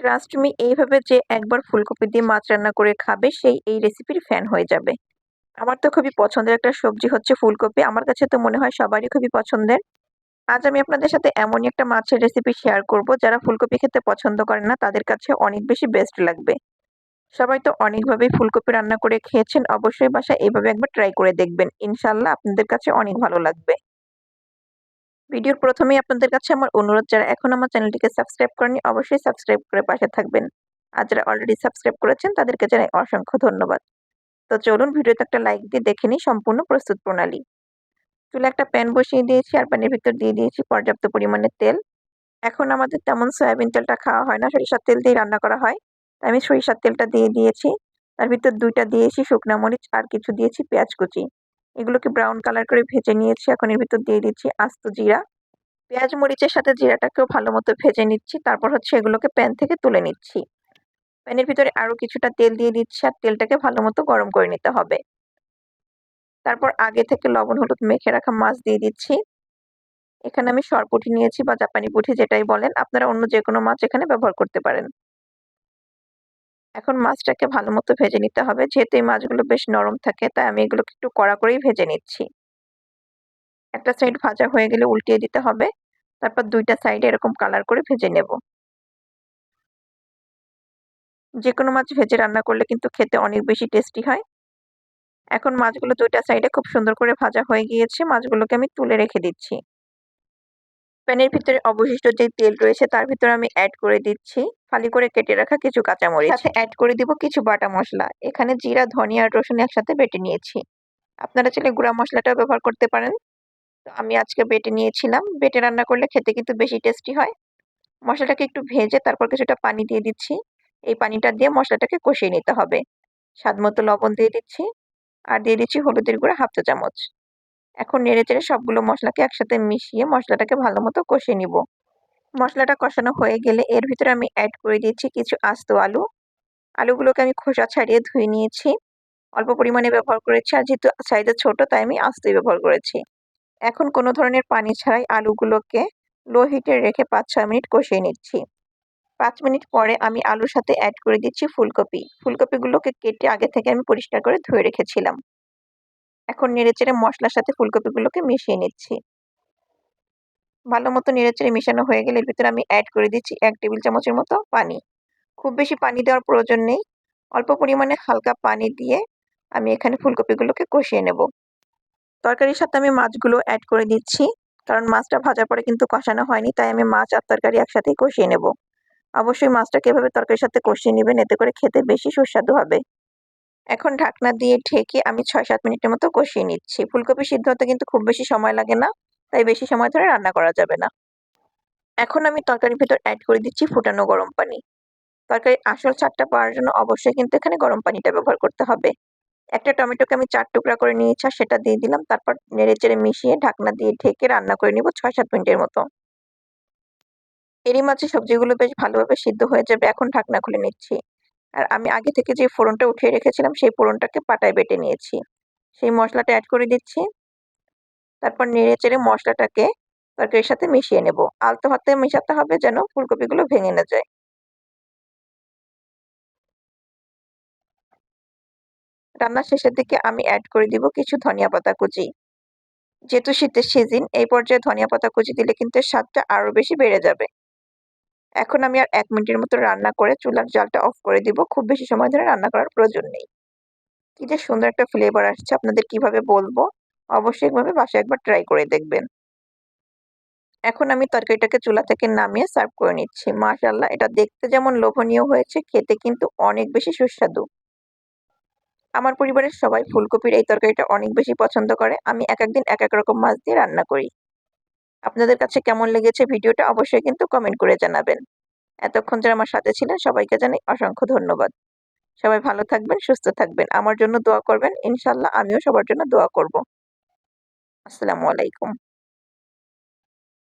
Trust me এইভাবে যে একবার ফুলকপি দিয়ে মাছ রান্না করে খাবে, সেই এই রেসিপির ফ্যান হয়ে যাবে। আমার তো খুবই পছন্দের একটা সবজি হচ্ছে ফুলকপি। আমার কাছে তো মনে হয় সবারই খুবই পছন্দের। আজ আমি আপনাদের সাথে এমনই একটা মাছের রেসিপি শেয়ার করব। যারা ফুলকপি খেতে পছন্দ করে না, তাদের কাছে অনেক বেশি বেস্ট লাগবে। সবাই তো অনেকভাবেই ফুলকপি রান্না করে খেয়েছেন। অবশ্যই বাসায় এইভাবে একবার ট্রাই করে দেখবেন। ইনশাল্লাহ আপনাদের কাছে অনেক ভালো লাগবে। ভিডিওর প্রথমেই আপনাদের কাছে আমার অনুরোধ, যারা এখন আমার চ্যানেলটিকে সাবস্ক্রাইব করেনি অবশ্যই সাবস্ক্রাইব করে পাশে থাকবেন। আর যারা অলরেডি সাবস্ক্রাইব করেছেন, তাদেরকে জানাই অসংখ্য ধন্যবাদ। তো চলুন ভিডিওতে একটা লাইক দিয়ে দেখে নিই সম্পূর্ণ প্রস্তুত প্রণালী। চুলে একটা প্যান বসিয়ে দিয়েছি আর প্যানের ভিতর দিয়ে দিয়েছি পর্যাপ্ত পরিমাণে তেল। এখন আমাদের তেমন সয়াবিন তেলটা খাওয়া হয় না, সরিষার তেল দিয়ে রান্না করা হয়। তাই আমি সরিষার তেলটা দিয়ে দিয়েছি। তার ভিতর দুইটা দিয়েছি শুকনা মরিচ আর কিছু দিয়েছি পেঁয়াজ কুচি। এগুলোকে ব্রাউন কালার করে ভেজে নিয়েছি। এখন এর ভিতর দিয়ে দিচ্ছি আস্ত জিরা। পেঁয়াজ, মরিচের সাথে জিরাটাকেও ভালো মতো ভেজে নিচ্ছি। তারপর হচ্ছে এগুলোকে প্যান থেকে তুলে নিচ্ছি। প্যানের ভিতরে আরও কিছুটা তেল দিয়ে দিচ্ছি আর তেলটাকে ভালো মতো গরম করে নিতে হবে। তারপর আগে থেকে লবণ, হলুদ মেখে রাখা মাছ দিয়ে দিচ্ছি। এখানে আমি সরপুটি নিয়েছি বা জাপানি পুঁটি যেটাই বলেন। আপনারা অন্য যে কোনো মাছ এখানে ব্যবহার করতে পারেন। এখন মাছটাকে ভালো মতো ভেজে নিতে হবে। যেহেতু এই মাছগুলো বেশ নরম থাকে, তাই আমি এগুলোকে একটু কড়া করেই ভেজে নিচ্ছি। একটা সাইড ভাজা হয়ে গেলে উল্টিয়ে দিতে হবে। তারপর দুইটা সাইডে এরকম কালার করে ভেজে নেব। যে কোনো মাছ ভেজে রান্না করলে কিন্তু খেতে অনেক বেশি টেস্টি হয়। এখন মাছগুলো দুইটা সাইডে খুব সুন্দর করে ভাজা হয়ে গিয়েছে। মাছগুলোকে আমি তুলে রেখে দিচ্ছি। প্যানের ভিতরে অবশিষ্ট যে তেল রয়েছে তার ভিতরে আমি অ্যাড করে দিচ্ছি। ফালি করে কেটে রাখা কিছু কাঁচামরিচ। সাথে অ্যাড করে দিব কিছু বাটা মশলা। এখানে জিরা, ধনিয়া, আর রসুন একসাথে বেটে নিয়েছি। আপনারা চাইলে গুঁড়া মশলাটাও ব্যবহার করতে পারেন। তো আমি আজকে বেটে নিয়েছিলাম। বেটে রান্না করলে খেতে কিন্তু বেশি টেস্টি হয়। মশলাটাকে একটু ভেজে তারপর কিছুটা পানি দিয়ে দিচ্ছি। এই পানিটা দিয়ে মশলাটাকে কষিয়ে নিতে হবে। স্বাদ মতো লবণ দিয়ে দিচ্ছি। আর দিয়ে দিচ্ছি হলুদের গুঁড়া হাফ চা চামচ এখন নেড়ে চেড়ে সবগুলো মশলাকে একসাথে মিশিয়ে মশলাটাকে ভালো মতো কষিয়ে নিব। মশলাটা কষানো হয়ে গেলে এর ভিতরে আমি অ্যাড করে দিচ্ছি কিছু আস্ত আলু। আলুগুলোকে আমি খোসা ছাড়িয়ে ধুয়ে নিয়েছি। অল্প পরিমাণে ব্যবহার করেছি আর যেহেতু সাইজে ছোট, তাই আমি আস্তই ব্যবহার করেছি। এখন কোনো ধরনের পানি ছাড়াই আলুগুলোকে লো হিটে রেখে পাঁচ ছয় মিনিট কষিয়ে নিচ্ছি। পাঁচ মিনিট পরে আমি আলুর সাথে অ্যাড করে দিচ্ছি ফুলকপি। ফুলকপিগুলোকে কেটে আগে থেকে আমি পরিষ্কার করে ধুয়ে রেখেছিলাম। এখন নেড়েচেড়ে মশলার সাথে ফুলকপিগুলোকে মিশিয়ে নিচ্ছি। ভালো মতো নেড়েচেড়ে মিশানো হয়ে গেলে এর ভিতরে আমি অ্যাড করে দিচ্ছি এক টেবিল চামচের মতো পানি। খুব বেশি পানি দেওয়ার প্রয়োজন নেই। অল্প পরিমাণে হালকা পানি দিয়ে আমি এখানে ফুলকপিগুলোকে কষিয়ে নেব। তরকারির সাথে আমি মাছগুলো অ্যাড করে দিচ্ছি, কারণ মাছটা ভাজার পরে কিন্তু কষানো হয়নি, তাই আমি মাছ আর তরকারি একসাথেই কষিয়ে নেব। অবশ্যই মাছটাকে এভাবে তরকারির সাথে কষিয়ে নেবেন, এতে করে খেতে বেশি সুস্বাদু হবে। এখন ঢাকনা দিয়ে ঢেকে আমি ছয় সাত মিনিটের মতো কষিয়ে নিচ্ছি। ফুলকপি সিদ্ধ হতে কিন্তু খুব বেশি সময় লাগে না, তাই বেশি সময় ধরে রান্না করা যাবে না। এখন আমি তরকারির ভিতর অ্যাড করে দিচ্ছি ফুটানো গরম পানি। তরকারি আসল ছাড়টা পাওয়ার জন্য অবশ্যই কিন্তু এখানে গরম পানিটা ব্যবহার করতে হবে। একটা টমেটোকে আমি চার টুকরা করে নিয়েছি সেটা দিয়ে দিলাম, তারপর নেড়ে চেড়ে মিশিয়ে ঢাকনা দিয়ে ঢেকে রান্না করে নিব ছয় সাত মিনিটের মতো। এরই মাঝে সবজিগুলো বেশ ভালোভাবে সিদ্ধ হয়ে যাবে, এখন ঢাকনা খুলে নিচ্ছি। আর আমি আগে থেকে যে ফোড়নটা উঠিয়ে রেখেছিলাম, সেই ফোড়নটাকে পাটায় বেটে নিয়েছি। সেই মশলাটা অ্যাড করে দিচ্ছি। তারপর নেড়ে চেড়ে মশলাটাকে তরকারির সাথে মিশিয়ে নেব। আলতো হাতে মেশাতে হবে যেন ফুলকপিগুলো ভেঙে না যায়। রান্নার শেষের দিকে আমি অ্যাড করে দিব কিছু ধনিয়া পাতা কুচি। যেহেতু শীতের সিজন এই পর্যায়ে ধনিয়া পাতা কুচি দিলে কিন্তু স্বাদটা আরও বেশি বেড়ে যাবে। এখন আমি আর এক মিনিটের মতো রান্না করে চুলার জালটা অফ করে দিব। খুব বেশি সময় ধরে রান্না করার প্রয়োজন নেই। কি যে সুন্দর একটা ফ্লেভার আসছে। আপনাদের কীভাবে বলব? অবশ্যই একভাবে বাসায় একবার ট্রাই করে দেখবেন। এখন আমি তরকারিটাকে চুলা থেকে নামিয়ে সার্ভ করে নিচ্ছি। মাশাল্লাহ এটা দেখতে যেমন লোভনীয় হয়েছে, খেতে কিন্তু অনেক বেশি সুস্বাদু। আমার পরিবারের সবাই ফুলকপির এই তরকারিটা অনেক বেশি পছন্দ করে। আমি এক একদিন এক এক রকম মাছ দিয়ে রান্না করি। আপনাদের কাছে কেমন লেগেছে ভিডিওটা অবশ্যই কিন্তু কমেন্ট করে জানাবেন। এতক্ষণ যারা আমার সাথে ছিলেন সবাইকে জানাই অসংখ্য ধন্যবাদ। সবাই ভালো থাকবেন, সুস্থ থাকবেন। আমার জন্য দোয়া করবেন। ইনশাল্লাহ আমিও সবার জন্য দোয়া করব। আসসালামু আলাইকুম।